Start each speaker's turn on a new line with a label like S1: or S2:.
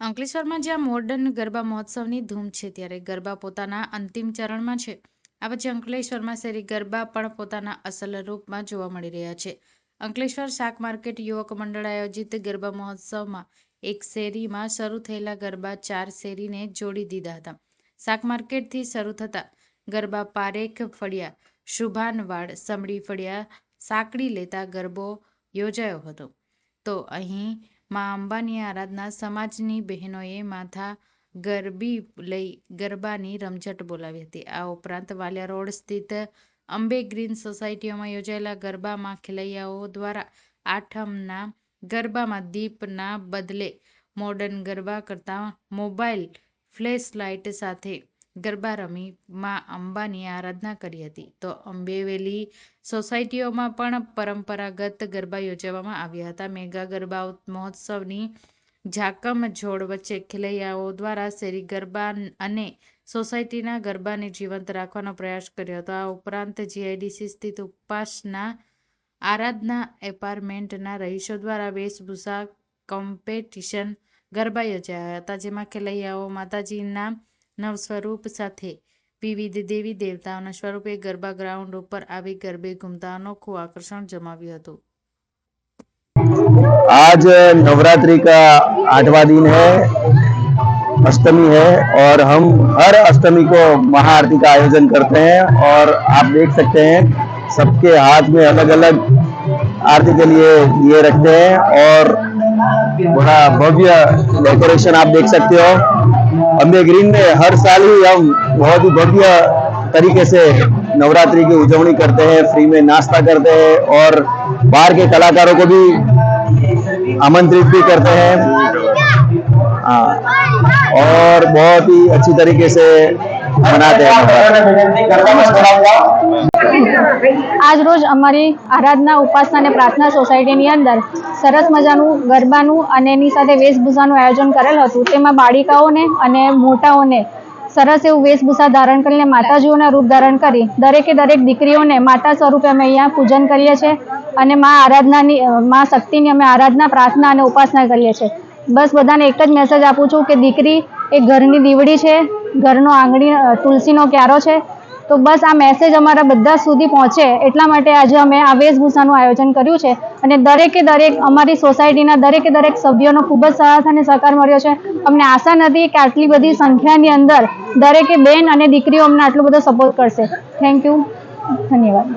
S1: અંકલેશ્વરમાં જ્યાં મોર્ડન ગરબા મહોત્સવની ધૂમ છે ત્યારે ગરબા પોતાના અંતિમ ચરણમાં છે. આ પછી અંકલેશ્વરમાં શેરી ગરબા પણ પોતાના અસલ રૂપમાં જોવા મળી રહ્યા છે. અંકલેશ્વર શાક માર્કેટ યુવક મંડળ આયોજિત ગરબા મહોત્સવમાં એક શેરીમાં શરૂ થયેલા ગરબા ચાર શેરીને જોડી દીધા હતા. શાક માર્કેટથી શરૂ થતા ગરબા પારેખ ફળિયા શુભાનવાડ સમડી ફળિયા, સાંકડી લેતા ગરબો યોજાયો હતો. તો અહીં મા અંબાની આરાધના સમાજની બહેનોએ માથા ગરબી લઈ ગરબાની રમઝટ બોલાવી હતી. આ ઉપરાંત વાલિયા રોડ સ્થિત અંબે ગ્રીન સોસાયટીઓમાં યોજાયેલા ગરબામાં ખેલૈયાઓ દ્વારા આઠમના ગરબામાં દીપના બદલે મોડર્ન ગરબા કરતા મોબાઈલ ફ્લેશ લાઇટ સાથે ગરબા રમી માં અંબાની આરાધના કરી હતી. તો અંબેવેલી સોસાયટીઓમાં પણ પરંપરાગત ગરબા યોજવામાં આવ્યા હતા. મેગા ગરબા મહોત્સવની ઝાકમ જોડ વચ્ચે ખેલૈયાઓ દ્વારા શેરી ગરબા અને સોસાયટીના ગરબાને જીવંત રાખવાનો પ્રયાસ કર્યો હતો. આ ઉપરાંત જીઆઈડીસી સ્થિત ઉપાસના આરાધના એપાર્ટમેન્ટના રહીશો દ્વારા વેશભૂષા કોમ્પિટિશન ગરબા યોજાયા હતા, જેમાં ખેલૈયાઓ, માતાજીના નવ સ્વરૂપ સાથે વિવિધ દેવી દેવતાઓના સ્વરૂપે ગરબા ગ્રાઉન્ડ ઉપર આવી ગરબે ઘૂમતા અનોખું આકર્ષણ જમાવ્યું હતું
S2: आज नवरात्रि का आठवां दिन है अष्टमी है और हम हर अष्टमी को महाआरती का आयोजन करते हैं और आप देख सकते हैं सबके हाथ में अलग अलग आरती के लिए ये रखते हैं और बड़ा भव्य डेकोरेशन आप देख सकते हो अम्बे ग्रीन में हर साल ही हम बहुत ही भव्य तरीके से नवरात्रि की उजवनी करते हैं फ्री में नाश्ता करते हैं और बाहर के कलाकारों को भी आमंत्रित भी करते हैं। हाँ और बहुत ही अच्छी तरीके से
S3: આજ રોજ અમારી આરાધના ઉપાસના અને પ્રાર્થના સોસાયટીની અંદર સરસ મજાનું ગરબાનું અને એની સાથે વેશભૂષાનું આયોજન કરેલ હતું. તેમાં બાળિકાઓને અને મોટાઓને સરસ એવું વેશભૂષા ધારણ કરીને માતાજીઓના રૂપ ધારણ કરી દરેકે દરેક દીકરીઓને માતા સ્વરૂપે અમે અહીંયા પૂજન કરીએ છીએ અને મા આરાધનાની મા શક્તિની અમે આરાધના પ્રાર્થના અને ઉપાસના કરીએ છીએ. બસ બધાને એક જ મેસેજ આપું છું કે દીકરી એ ઘરની દીવડી છે, ઘરનો આંગળી તુલસીનો ક્યારો છે. તો બસ આ મેસેજ અમારા બધા સુધી પહોંચે એટલા માટે આજે અમે આ વેશભૂષાનું આયોજન કર્યું છે. અને દરેકે દરેક અમારી સોસાયટીના દરેકે દરેક સભ્યોનો ખૂબ જ સાથ અને સહકાર મળ્યો છે. અમને આશા નથી કે આટલી બધી સંખ્યાની અંદર દરેકે બેન અને દીકરીઓ અમને આટલો બધો સપોર્ટ કરશે. થેન્ક યુ ધન્યવાદ.